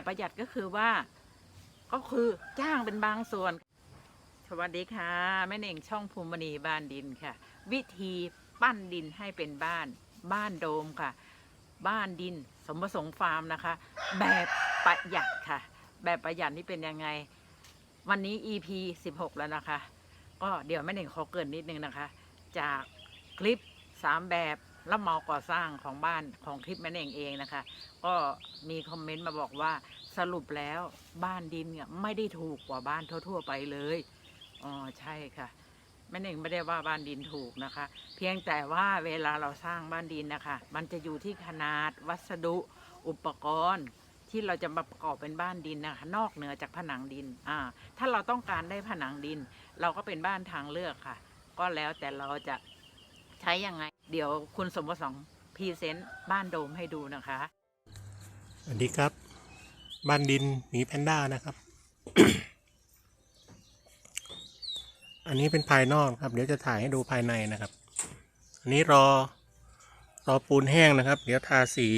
แบบประหยัดก็คือว่า ก็คือจ้างเป็นบางส่วน สวัสดีค่ะ แม่เน่งช่องภูมิมณีบ้านดินค่ะ วิธีปั้นดินให้เป็นบ้าน บ้านโดมค่ะ บ้านดินสมประสงค์ฟาร์มนะคะ แบบประหยัดค่ะ แบบประหยัดนี่เป็นยังไง วันนี้ EP 16 แล้วนะคะ ก็เดี๋ยวแม่เน่งขอเกินนิดนึงนะคะ จากคลิป 3 แบบ รับเหมาก่อสร้างของบ้านของคลิปแม่เน่งเองนะคะ ก็มีคอมเมนต์มาบอกว่าสรุปแล้วบ้านดินเนี่ยไม่ได้ถูกกว่าบ้านทั่ว ๆ ไปเลยอ๋อใช่ค่ะแม่เน่งไม่ได้ว่าบ้านดินถูกนะคะ เพียงแต่ว่าเวลาเราสร้างบ้านดินนะคะ มันจะอยู่ที่ขนาดวัสดุอุปกรณ์ที่เราจะมาประกอบเป็นบ้านดินนะคะนอกเหนือจากผนังดินอ่าถ้าเราต้องการได้ผนังดิน เราก็เป็นบ้านทางเลือกค่ะ ก็แล้วแต่เราจะ ใช้ยังไง เดี๋ยวคุณสมประสงค์พรีเซนต์บ้านโดมให้ดูนะคะ สวัสดีครับ บ้านดินหมีแพนด้านะครับ อันนี้เป็นภายนอกครับ เดี๋ยวจะถ่ายให้ดูภายในนะครับ อันนี้รอรอปูนแห้งนะครับ เดี๋ยวทาสี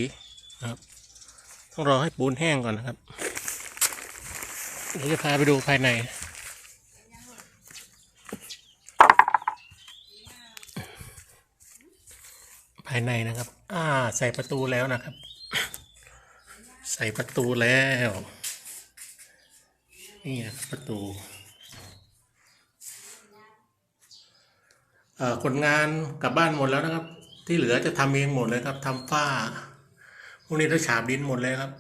นะครับ ต้องรอให้ปูนแห้งก่อนนะครับ เดี๋ยวจะพาไปดูภายในายในนะครับ อ่า ใส่ประตูแล้วนะครับ ใส่ประตูแล้ว นี่นะครับประตูอ่อคนงานกลับบ้านหมดแล้วนะครับ ที่เหลือจะทำเองหมดเลยครับทำฝ้าพวกนี้ต้องฉาบดินหมดเลยครับ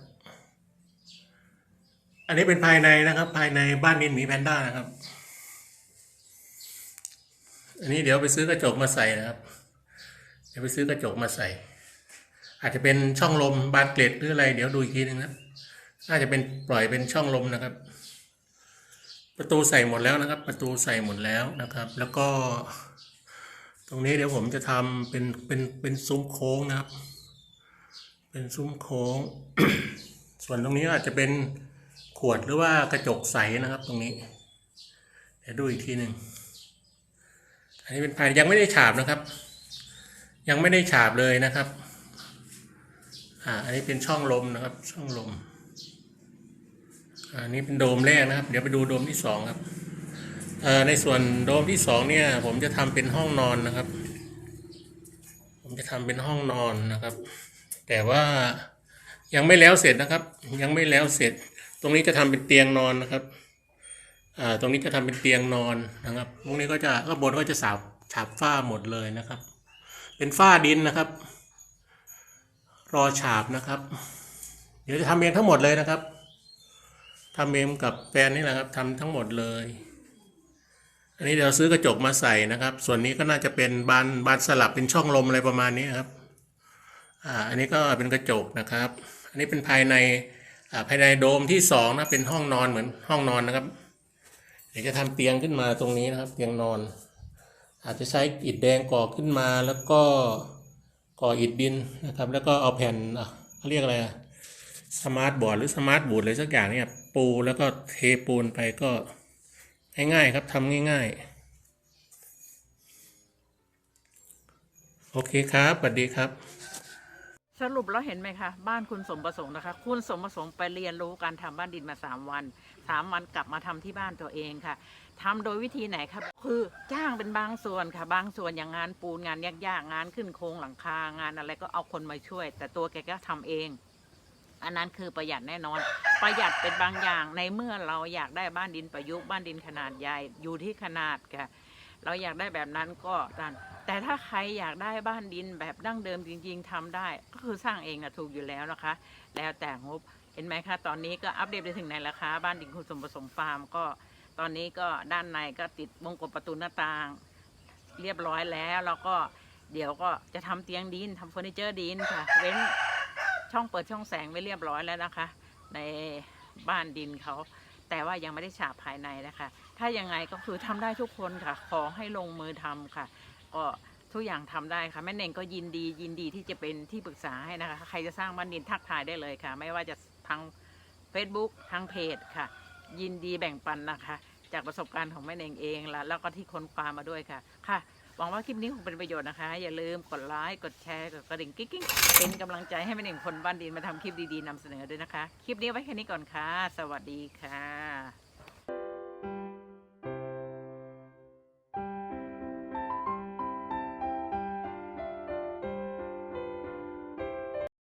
อันนี้เป็นภายในนะครับ ภายในบ้านดินหมีแพนด้านะครับ อันนี้เดี๋ยวไปซื้อกระจกมาใส่นะครับ เดี๋ยวไปซื้อกระจกมาใส่ อาจจะเป็นช่องลมบานเกล็ดหรืออะไร เดี๋ยวดูอีกทีหนึงนะน่าจะเป็นปล่อยเป็นช่องลมนะครับ ประตูใส่หมดแล้วนะครับ ประตูใส่หมดแล้วนะครับ แล้วก็ ตรงนี้เดี๋ยวผมจะทำเป็นเป็นเป็นซุ้มโค้งนะครับ เป็นซุ้มโค้ง ส่วนตรงนี้อาจจะเป็นขวดหรือว่ากระจกใสนะครับ ตรงนี้ เดี๋ยวดูอีกทีหนึ่งอันนี้เป็นภายยังไม่ได้ฉาบนะครับ ยังไม่ได้ฉาบเลยนะครับ อ่า อันนี้เป็นช่องลมนะครับ ช่องลมอ่าอันนี้เป็นโดมแรกนะครับ เดี๋ยวไปดูโดมที่สองครับเอ่อในส่วนโดมที่สองเนี่ย ผมจะทำเป็นห้องนอนนะครับ ผมจะทำเป็นห้องนอนนะครับ แต่ว่ายังไม่แล้วเสร็จนะครับ ยังไม่แล้วเสร็จ ตรงนี้จะทำเป็นเตียงนอนนะครับ อ่า ตรงนี้จะทำเป็นเตียงนอนนะครับ ตรงนี้ก็จะข้างบนก็จะสาบฉาบฝ้าหมดเลยนะครับ เป็นฝ้าดินนะครับ รอฉาบนะครับ เดี๋ยวจะทำเองทั้งหมดเลยนะครับทำเองกับแฟนนี่แหละครับทำทั้งหมดเลย อันนี้เดี๋ยวซื้อกระจกมาใส่นะครับ ส่วนนี้ก็น่าจะเป็นบานบานสลับเป็นช่องลมอะไรประมาณนี้ครับอ่าอันนี้ก็เป็นกระจกนะครับ อันนี้เป็นภายในอ่าภายในโดมที่สองนะเป็นห้องนอนเหมือนห้องนอนนะครับ เดี๋ยวจะทำเตียงขึ้นมาตรงนี้นะครับ เตียงนอน อาจจะใช้อิฐแดงก่อขึ้นมาแล้วก็ก่ออิฐดินนะครับ แล้วก็เอาแผ่นเขาเรียกอะไรสมาร์ทบอร์ดหรือสมาร์ทบูดอะไรสักอย่างเนี่ยปูแล้วก็เทปูนไปก็ง่ายๆครับทำง่าย ๆ โอเคครับสวัสดีครับ สรุปแล้วเห็นไหมคะ บ้านคุณสมประสงค์นะคะ คุณสมประสงค์ไปเรียนรู้การทำบ้านดินมาสามวันสามวันกลับมาทำที่บ้านตัวเองค่ะทำโดยวิธีไหนครับคือจ้างเป็นบางส่วนค่ะ บางส่วนอย่างงานปูนงานยากๆงานขึ้นโครงหลังคางานอะไรก็เอาคนมาช่วย แต่ตัวแกก็ทำเอง อันนั้นคือประหยัดแน่นอน ประหยัดเป็นบางอย่างในเมื่อเราอยากได้บ้านดินประยุกต์บ้านดินขนาดใหญ่อยู่ที่ขนาดค่ะ เราอยากได้แบบนั้นก็ดันแต่ถ้าใครอยากได้บ้านดินแบบดั้งเดิมจริง ๆทำได้ ก็คือสร้างเองอะถูกอยู่แล้วนะคะ แล้วแต่งบเห็นไหมคะ ตอนนี้ก็อัปเดตไปถึงไหนแล้วคะ บ้านดินคุณสมประสงค์ฟาร์มก็ ตอนนี้ก็ด้านในก็ติดวงกบประตูหน้าต่าง เรียบร้อยแล้วแล้วก็เดี๋ยวก็จะทำเตียงดินทำเฟอร์นิเจอร์ดินค่ะ เว้นช่องเปิดช่องแสงไว้เรียบร้อยแล้วนะคะ ในบ้านดินเขา แต่ว่ายังไม่ได้ฉาบภายในนะคะ ถ้ายังไงก็คือทำได้ทุกคนค่ะ ขอให้ลงมือทำค่ะ ก็ทุกอย่างทำได้ค่ะแม่เน่งก็ยินดียินดีที่จะเป็นที่ปรึกษาให้นะคะ ใครจะสร้างบ้านดินทักทายได้เลยค่ะ ไม่ว่าจะทาง Facebook ทางเพจค่ะ ยินดีแบ่งปันนะคะ จากประสบการณ์ของแม่เน่งเองแล้วแล้วก็ที่ค้นคว้ามาด้วยค่ะค่ะ หวังว่าคลิปนี้คงเป็นประโยชน์นะคะ อย่าลืมกดไลค์กดแชร์กดกระดิ่งกิ๊งๆเป็นกำลังใจให้แม่หนึ่งคนบ้านดินมาทำคลิปดีๆนำเสนอด้วยนะคะ คลิปนี้ไว้แค่นี้ก่อนค่ะ สวัสดีค่ะ